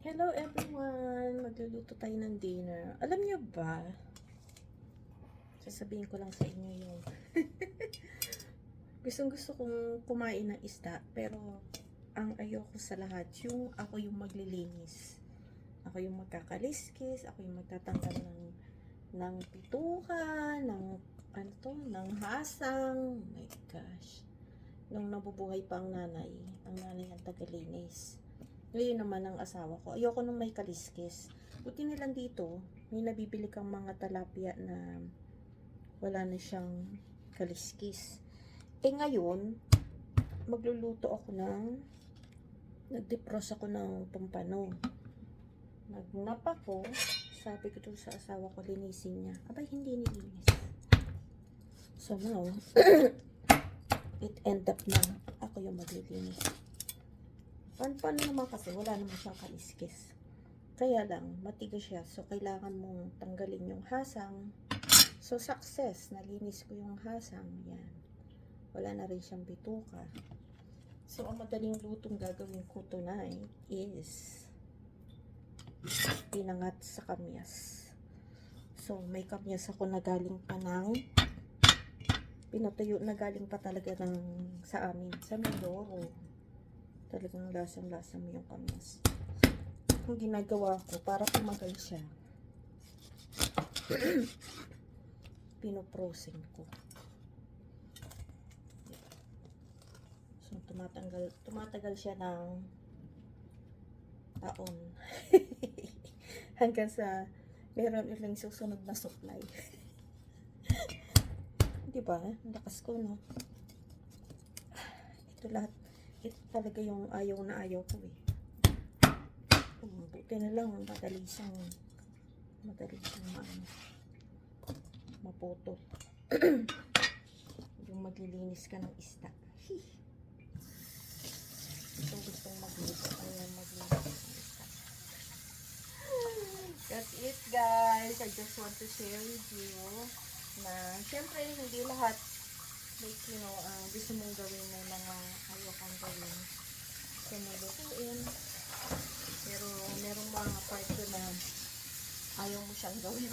Hello everyone! Magluluto tayo ng dinner. Alam niyo ba? Sasabihin ko lang sa inyo yung gustong gusto kong kumain ng isda pero ang ayoko sa lahat yung ako yung maglilinis. Ako yung magkakaliskis, ako yung magtatanggal ng ng pituka, ng ano to, ng hasang. Oh my gosh. Nung nabubuhay pa ang nanay, ang nanay ang tagalinis. Ngayon naman ang asawa ko. Ayoko nung may kaliskis. Buti nilang dito, may nabibili kang mga talapia na wala na siyang kaliskis. Eh ngayon, magluluto ako ng nag-defrost ako ng pampano. Nagnap ako, sabi ko to sa asawa ko, linisin niya. Abay, hindi nilinis. So now, it end up na ako yung maglilinis. Paano, paano naman kasi wala naman siyang kaliskis. Kaya lang, matigas siya. So, kailangan mong tanggalin yung hasang. So, success. Nalinis ko yung hasang. Yan. Wala na rin siyang bituka. So, ang madaling lutong gagawin ko tonight is pinangat sa kamyas. So, may kamyas ako na galing pa ng pinatuyo na galing pa talaga ng sa amin, sa Mindoro talagang lasang-lasa mo yung kamyas. Ang ginagawa ko, para tumagal siya, pinoprosing ko. So, tumatanggal, tumatagal siya ng taon. Hanggang sa meron uling susunod na supply. Di ba? Ang lakas ko, no? Ito lahat ito talaga yung ayaw na ayaw ko eh. Um, buti na lang, madali siyang, madali siyang maano, maputo. yung maglilinis ka ng isda. Ito gustong magluto, ayaw maglilinis ng isda. That's it guys. I just want to share with you na syempre hindi lahat like, you know, uh, gusto mong gawin may mga ayaw kang gawin. So, malutuin. Pero, merong mga part na ayaw mo siyang gawin.